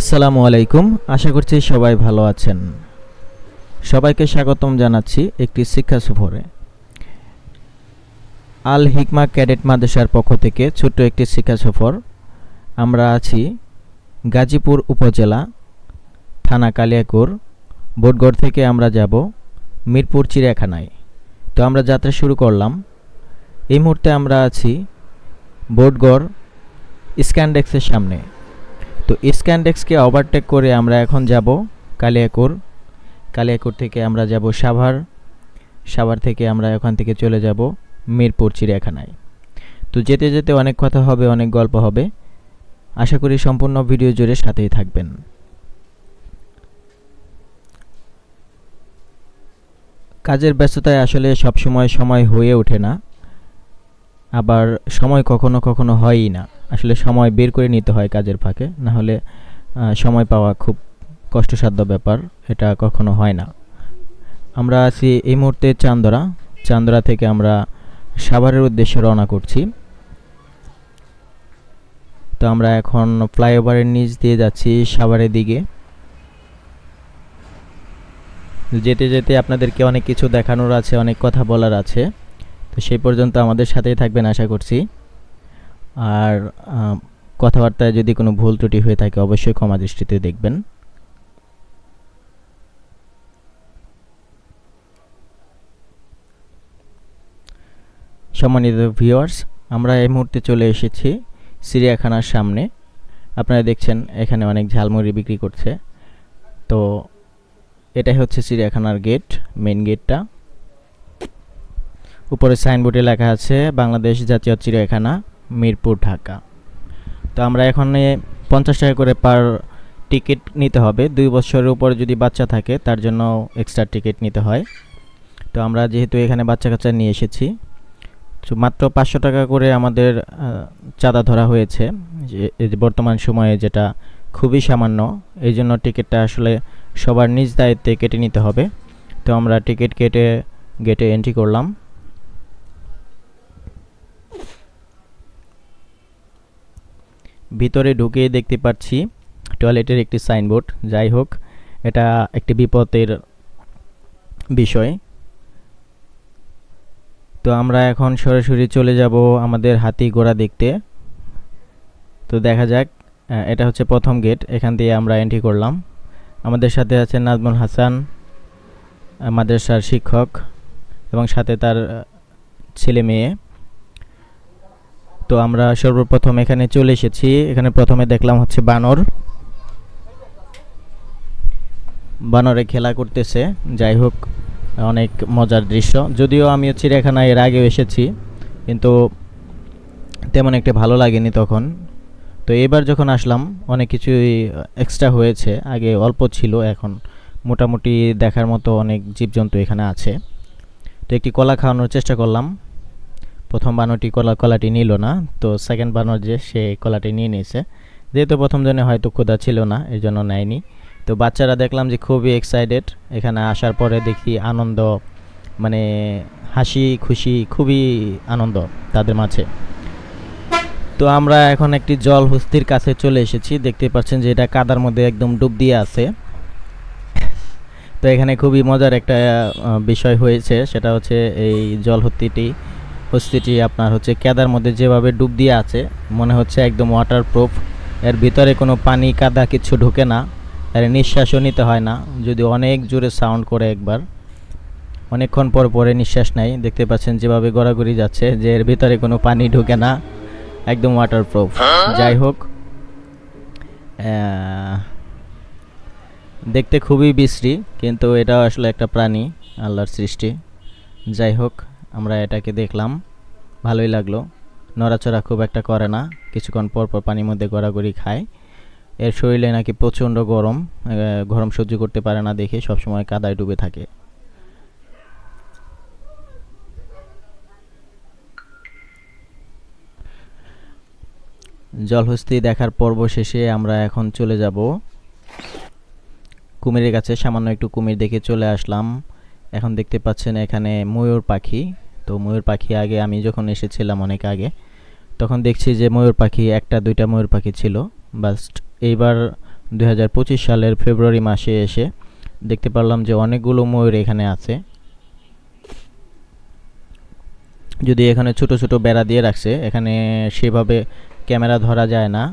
আসসালামু আলাইকুম, আশা করছি সবাই ভালো আছেন। সবাইকে স্বাগতম জানাচ্ছি একটি শিক্ষা সফরে। আল হিকমা ক্যাডেট মাদ্রাসার পক্ষ থেকে ছোট্ট একটি শিক্ষা সফর। আমরা আছি গাজীপুর উপজেলা, থানা কালিয়াকুর, বোটগড় থেকে আমরা যাব মিরপুর চিড়িয়াখানায়। তো আমরা যাত্রা শুরু করলাম। এই মুহূর্তে আমরা আছি বোটগড় স্ক্যানডেক্সের সামনে। তো স্ক্যানডেক্সকে ওভারটেক করে আমরা এখন যাব কালিয়াকুর কালিয়াকুর থেকে আমরা যাব সাভার সাভার থেকে আমরা ওখান থেকে চলে যাব মিরপুর চিড়িয়াখানায়। তো যেতে যেতে অনেক কথা হবে, অনেক গল্প হবে। আশা করি সম্পূর্ণ ভিডিও জুড়ে সাথেই থাকবেন। কাজের ব্যস্ততায় আসলে সব সময় সময় হয়ে ওঠে না। আবার সময় কখনো কখনো হয়ই না। আসলে সময় বের করে নিতে হয় কাজের ফাঁকে, না হলে সময় পাওয়া খুব কষ্টসাধ্য ব্যাপার, এটা কখনো হয় না। আমরা আছি এই মুহূর্তে চান্দরা চান্দরা থেকে আমরা সাভারের উদ্দেশ্যে রওনা করছি। তো আমরা এখন ফ্লাইওভারের নিচ দিয়ে যাচ্ছি সাভারের দিকে। যেতে যেতে আপনাদেরকে অনেক কিছু দেখানোর আছে, অনেক কথা বলার আছে। তো সেই পর্যন্ত আমাদের সাথেই থাকবেন, আশা করছি। আর কথাবার্তায় যদি কোনো ভুল ত্রুটি হয়ে থাকে অবশ্যই ক্ষমা দৃষ্টিতে দেখবেন। সম্মানিত ভিউয়ার্স, আমরা এই মুহূর্তে চলে এসেছি চিড়িয়াখানার সামনে। আপনারা দেখছেন এখানে অনেক ঝালমুড়ি বিক্রি করছে। তো এটাই হচ্ছে চিড়িয়াখানার গেট মেন গেটটা। উপরে সাইনবোর্ডে লেখা আছে, বাংলাদেশ জাতীয় চিড়িয়াখানা মিরপুর, ঢাকা। তো আমরা এখানে পঞ্চাশ টাকা করে পার টিকিট নিতে হবে। দুই বছরের উপরে যদি বাচ্চা থাকে, তার জন্য এক্সট্রা টিকিট নিতে হয়। তো আমরা যেহেতু এখানে বাচ্চা কাচ্চা নিয়ে এসেছি, তো মাত্র পাঁচশো টাকা করে আমাদের চাঁদা ধরা হয়েছে। যে বর্তমান সময়ে যেটা খুবই সামান্য, এই জন্য টিকিটটা আসলে সবার নিজ দায়িত্বে কেটে নিতে হবে। তো আমরা টিকিট কেটে গেটে এন্ট্রি করলাম। ভিতরে ঢুকে দেখতে পাচ্ছি টয়লেটের একটি সাইনবোর্ড। যাই হোক, এটা একটি বিপদের বিষয়। তো আমরা এখন সরাসরি চলে যাব আমাদের হাতি ঘোড়া দেখতে। তো দেখা যাক এটা হচ্ছে প্রথম গেট, এখান দিয়ে আমরা এন্ট্রি করলাম। আমাদের সাথে আছে নাজমুল হাসান, মাদ্রাসার শিক্ষক, এবং সাথে তার ছেলে মেয়ে। তো আমরা সর্বপ্রথম এখানে চলে এসেছি। এখানে প্রথমে দেখলাম হচ্ছে বানর। বানরে খেলা করতেছে। যাই হোক, অনেক মজার দৃশ্য। যদিও আমি চিড়িয়াখানায় এর আগেও এসেছি, কিন্তু তেমন একটা ভালো লাগেনি তখন। তো এবার যখন আসলাম, অনেক কিছুই এক্সট্রা হয়েছে। আগে অল্প ছিল, এখন মোটামুটি দেখার মতো অনেক জীবজন্তু এখানে আছে। তো একটি কলা খাওয়ানোর চেষ্টা করলাম। প্রথম বানরটি কলা কলাটি নিল না, তো সেকেন্ড বানর যে, সে কলাটি নিয়ে নিয়েছে। যেহেতু প্রথম জনে হয়তো ক্ষুধা ছিল না এর জন্য নেয়নি। তো বাচ্চারা দেখলাম যে খুবই এক্সাইটেড এখানে আসার পরে দেখি আনন্দ মানে হাসি, খুশি, খুবই আনন্দ তাদের মাঝে। তো আমরা এখন একটি জল হস্তির কাছে চলে এসেছি। দেখতে পাচ্ছেন যে এটা কাদার মধ্যে একদম ডুব দিয়ে আছে। তো এখানে খুবই মজার একটা বিষয় হয়েছে। সেটা হচ্ছে এই জল হস্তিটি হস্তিটি আপনার হচ্ছে কেদার মধ্যে যেভাবে ডুব দিয়ে আছে মনে হচ্ছে একদম ওয়াটার প্রুফ এর ভিতরে কোনো পানি কাদা কিছু ঢুকে না এর নিঃশ্বাসও নিতে হয় না যদি অনেক জোরে সাউন্ড করে একবার। অনেকক্ষণ পর পরে নিঃশ্বাস নেয় দেখতে পাচ্ছেন যেভাবে গড়াগড়ি যাচ্ছে যে এর ভিতরে কোনো পানি ঢুকে না একদম ওয়াটার প্রুফ যাই হোক দেখতে খুবই বিশ্রী কিন্তু এটা আসলে একটা প্রাণী আল্লাহর সৃষ্টি। যাই হোক আমরা এটাকে দেখলাম। ভালোই লাগল। নড়াচড়া খুব একটা করে না। কিছুক্ষণ পর পর পানির মধ্যে গড়াগড়ি খায়। এর শরীরে নাকি প্রচণ্ড গরম গরম সহ্য করতে পারে না দেখে সবসময় কাদায় ডুবে থাকে। জলহস্তি দেখার পর্ব শেষে আমরা এখন চলে যাব। কুমিরের কাছে সামান্য একটু কুমির দেখে চলে আসলাম। এখন দেখতে পাচ্ছেন এখানে ময়ূর পাখি। তো ময়ূর পাখি আগে আমি যখন এসেছিলাম অনেক আগে, তখন দেখছি যে ময়ূর পাখি, একটা দুইটা ময়ূর পাখি ছিল। বাস্ট এইবার দুই হাজার পঁচিশ সালের ফেব্রুয়ারি মাসে এসে দেখতে পারলাম যে অনেকগুলো ময়ূর এখানে আছে। যদি এখানে ছোট ছোট বেড়া দিয়ে রাখছে, এখানে সেভাবে ক্যামেরা ধরা যায় না।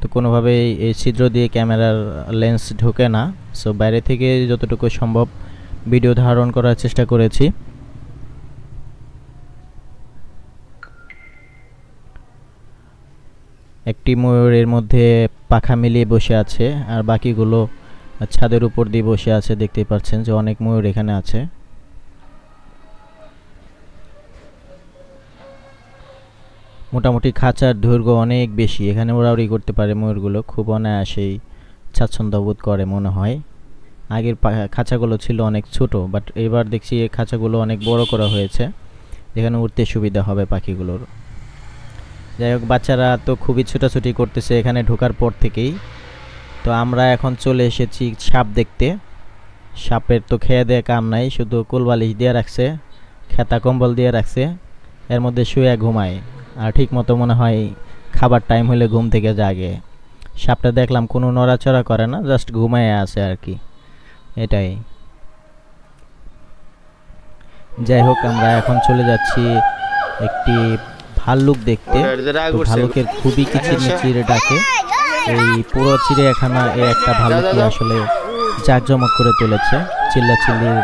তো কোনোভাবেই এই ছিদ্র দিয়ে ক্যামেরার লেন্স ঢোকে না। সো বাইরে থেকে যতটুকু সম্ভব ভিডিও ধারণ করার চেষ্টা করেছি। একটি ময়ূরের মধ্যে পাখা মিলিয়ে বসে আছে, আর বাকিগুলো ছাদের উপর দিয়ে বসে আছে দেখতে পাচ্ছেন যে অনেক ময়ূর এখানে আছে। মোটামুটি খাঁচার দৈর্ঘ্য অনেক বেশি, এখানে ওড়াউড়ি করতে পারে ময়ূরগুলো, খুব অনায়াসেই স্বাচ্ছন্দ্য বোধ করে মনে হয়। আগের খাঁচাগুলো ছিল অনেক ছোট, বাট এবার দেখছি এই খাঁচাগুলো অনেক বড় করা হয়েছে, যেখানে উঠতে সুবিধা হবে পাখিগুলোর। যাই হোক, বাচ্চারা তো খুবই ছোটাছুটি করতেছে এখানে ঢোকার পর থেকেই। তো আমরা এখন চলে এসেছি সাপ দেখতে। সাপের তো খেয়ে দেয়ে কাম নাই, শুধু কোলবালিশ দিয়ে রাখছে, খেতা কম্বল দিয়ে রাখছে, এর মধ্যে শুয়ে ঘুমায়। আর ঠিক মতো মনে হয় খাবার টাইম হলে ঘুম থেকে জাগে। সাপটা দেখলাম কোনো নড়াচড়া করে না জাস্ট ঘুমায় আছে আর কি। এটাই। যাই হোক, আমরা এখন চলে যাচ্ছি একটি ভাল্লুক দেখতে। তো ভালুকের খুবই কিচিরমিচির ডাকে। এই পুরো চিড়িয়াখানা এ একটা ভালুকই আসলে জাঁকজমক করে তুলেছে। চিল্লাচিল্লির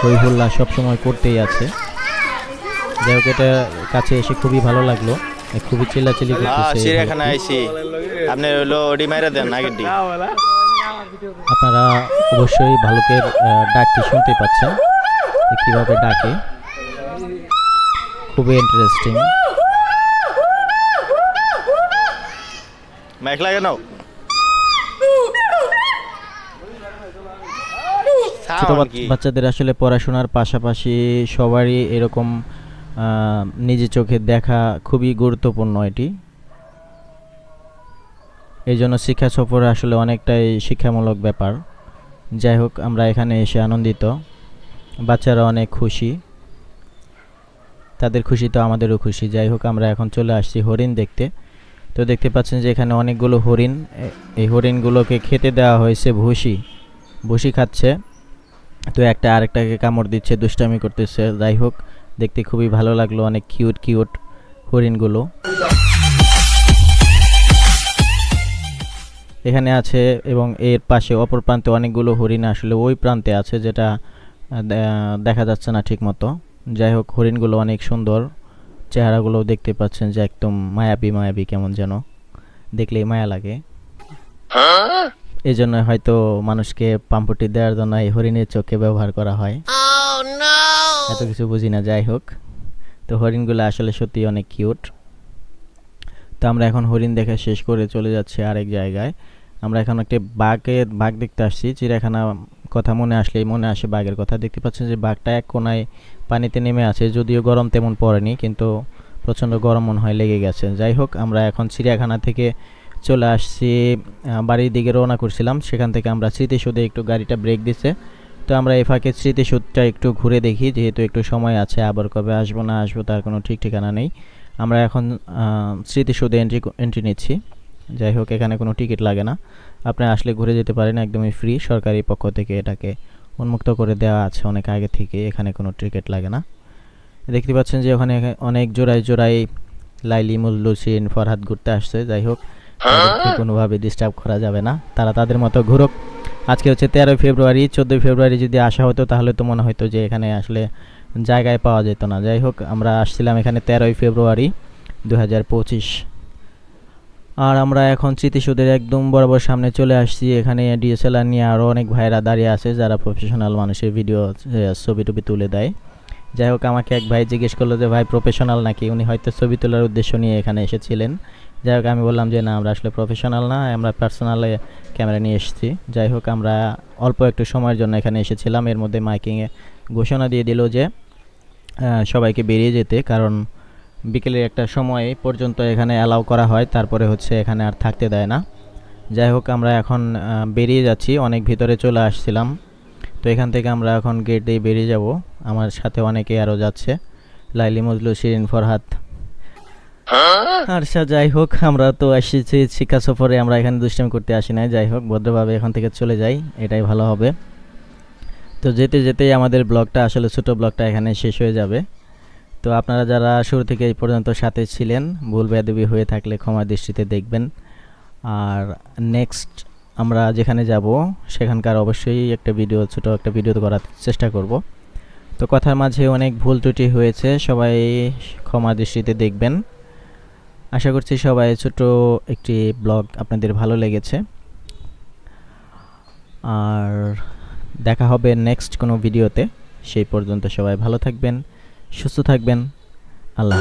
হই হুল্লা সবসময় করতেই আছে। যাই হোক এটা কাছে এসে খুবই ভালো লাগল। খুবই চিল্লাচিল্লি করতেছে চিড়িয়াখানা। আইসি আপনি হলো ওডি মাইরা দেন আগের ডি আপনারা অবশ্যই ভালুকের ডাকটি শুনতে পাচ্ছেন। কীভাবে ডাকে। খুবই ইন্টারেস্টিং লাগে নাও ছোট বাচ্চাদের আসলে পড়াশোনার পাশাপাশি সবারই এরকম নিজে চোখে দেখা খুবই গুরুত্বপূর্ণ এটি। এই জন্য শিক্ষা সফর আসলে অনেকটাই শিক্ষামূলক ব্যাপার। যাই হোক আমরা এখানে এসে আনন্দিত। বাচ্চারা অনেক খুশি। তাদের খুশি তো আমাদেরও খুশি। যাই হোক, আমরা এখন চলে আসছি হরিণ দেখতে। তো দেখতে পাচ্ছেন যে এখানে অনেকগুলো হরিণ, এই হরিণগুলোকে খেতে দেওয়া হয়েছে ভুসি। ভুসি খাচ্ছে। তো একটা আরেকটাকে কামড় দিচ্ছে, দুষ্টামি করতেছে। যাই হোক, দেখতে খুবই ভালো লাগল, অনেক কিউট কিউট হরিণগুলো। এখানে আছে এবং এর পাশে অপর প্রান্তে অনেকগুলো হরিণ আসলে ওই প্রান্তে আছে, যেটা দেখা যাচ্ছে না ঠিক মতো যাই হোক, হরিণগুলো অনেক সুন্দর। চেহারাগুলো দেখতে পাচ্ছেন যে একদম মায়াবী মায়াবী কেমন যেন। দেখলেই মায়া লাগে। এই জন্য হয়তো মানুষকে পাম্পটি দেওয়ার জন্য এই হরিণের চোখে ব্যবহার করা হয়। এত কিছু বুঝি না, যাই হোক। তো হরিণগুলো আসলে সত্যি অনেক কিউট। তো আমরা এখন হরিণ দেখা শেষ করে চলে যাচ্ছি আরেক জায়গায়। আমরা এখন একটি বাঘের বাঘ দেখতে আসছি। চিড়িয়াখানা কথা মনে আসলেই মনে আসে বাঘের কথা। দেখতে পাচ্ছেন যে বাঘটা এক কোনায় পানিতে নেমে আছে যদিও গরম তেমন পড়েনি কিন্তু প্রচণ্ড গরম মনে হয় লেগে গেছে। যাই হোক আমরা এখন চিড়িয়াখানা থেকে চলে আসছি বাড়ির দিকে রওনা করছিলাম। সেখান থেকে আমরা স্মৃতিসৌধে একটু গাড়িটা ব্রেক দিছে। তো আমরা এই ফাঁকে স্মৃতিসৌধটা একটু ঘুরে দেখি যেহেতু একটু সময় আছে আবার কবে আসব না আসব তার কোনো ঠিক ঠিকানা নেই। আমরা এখন আহ, স্মৃতিসৌধে এন্ট্রি এন্ট্রি নিচ্ছি। যাই হোক এখানে কোনো টিকিট লাগে না। আপনি আসলে ঘুরে যেতে পারেন একদমই ফ্রি সরকারি পক্ষ থেকে এটাকে উন্মুক্ত করে দেওয়া আছে অনেক আগে থেকে এখানে কোনো টিকিট লাগে না। দেখতে পাচ্ছেন যে ওখানে অনেক জোড়ায় জোড়ায় লাইলি মুল্লুসিন ফরহাদ ঘুরতে আসছে। যাই হোক কোনোভাবে ডিস্টার্ব করা যাবে না। তারা তাদের মতো ঘুরুক। আজকে হচ্ছে তেরোই ফেব্রুয়ারি চোদ্দোই ফেব্রুয়ারি যদি আসা হতো তাহলে তো মনে হতো যে এখানে আসলে জায়গায় পাওয়া যেত না। যাই হোক আমরা আসছিলাম এখানে তেরোই ফেব্রুয়ারি দু হাজার পঁচিশ। আর আমরা এখন স্মৃতিসৌধের একদম বরাবর সামনে চলে আসছি। এখানে ডিএসএলআর নিয়ে আরও অনেক ভাইরা দাঁড়িয়ে আছে, যারা প্রফেশনাল মানুষের ভিডিও ছবি টবি তুলে দেয়। যাই হোক, আমাকে এক ভাই জিজ্ঞেস করল যে, ভাই প্রফেশনাল নাকি? উনি হয়তো ছবি তোলার উদ্দেশ্য নিয়ে এখানে এসেছিলেন। যাই হোক, আমি বললাম যে, না, আমরা আসলে প্রফেশনাল না, আমরা পার্সোনালে ক্যামেরা নিয়ে এসেছি। যাই হোক, আমরা অল্প একটু সময়ের জন্য এখানে এসেছিলাম। এর মধ্যে মাইকিংয়ে ঘোষণা দিয়ে দিল যে সবাইকে বেরিয়ে যেতে, কারণ বিকেলের একটা সময় পর্যন্ত এখানে অ্যালাউ করা হয়, তারপরে হচ্ছে এখানে আর থাকতে দেয় না। যাই হোক, আমরা এখন বেরিয়ে যাচ্ছি, অনেক ভিতরে চলে আসছিলাম। তো এখান থেকে আমরা এখন গেট দিয়ে বেরিয়ে যাব। আমার সাথে অনেকে আরও যাচ্ছে। লাইলি মজলু, শিরিন ফরহাদ। আচ্ছা যাই হোক, আমরা তো এসেছি শিক্ষা সফরে, আমরা এখানে দুষ্টামি করতে আসি না যাই হোক, ভদ্রভাবে এখান থেকে চলে যাই, এটাই ভালো হবে। তো যেতে যেতেই আমাদের ব্লগটা, আসলে ছোটো ব্লগটা এখানে শেষ হয়ে যাবে। তো আপনারা যারা শুরু থেকে এই পর্যন্ত সাথে ছিলেন, ভুল বেদবি হয়ে থাকলে ক্ষমা দৃষ্টিতে দেখবেন। আর নেক্সট আমরা যেখানে যাব, সেখানকার অবশ্যই একটা ভিডিও ছোট একটা ভিডিও করার চেষ্টা করব। তো কথার মাঝে অনেক ভুল ত্রুটি হয়েছে, সবাই ক্ষমা দৃষ্টিতে দেখবেন। আশা করছি সবাই ছোট একটি ব্লগ আপনাদের ভালো লেগেছে। আর দেখা হবে নেক্সট কোনো ভিডিওতে সেই পর্যন্ত সবাই ভালো থাকবেন। সুস্থ থাকবেন। আল্লাহ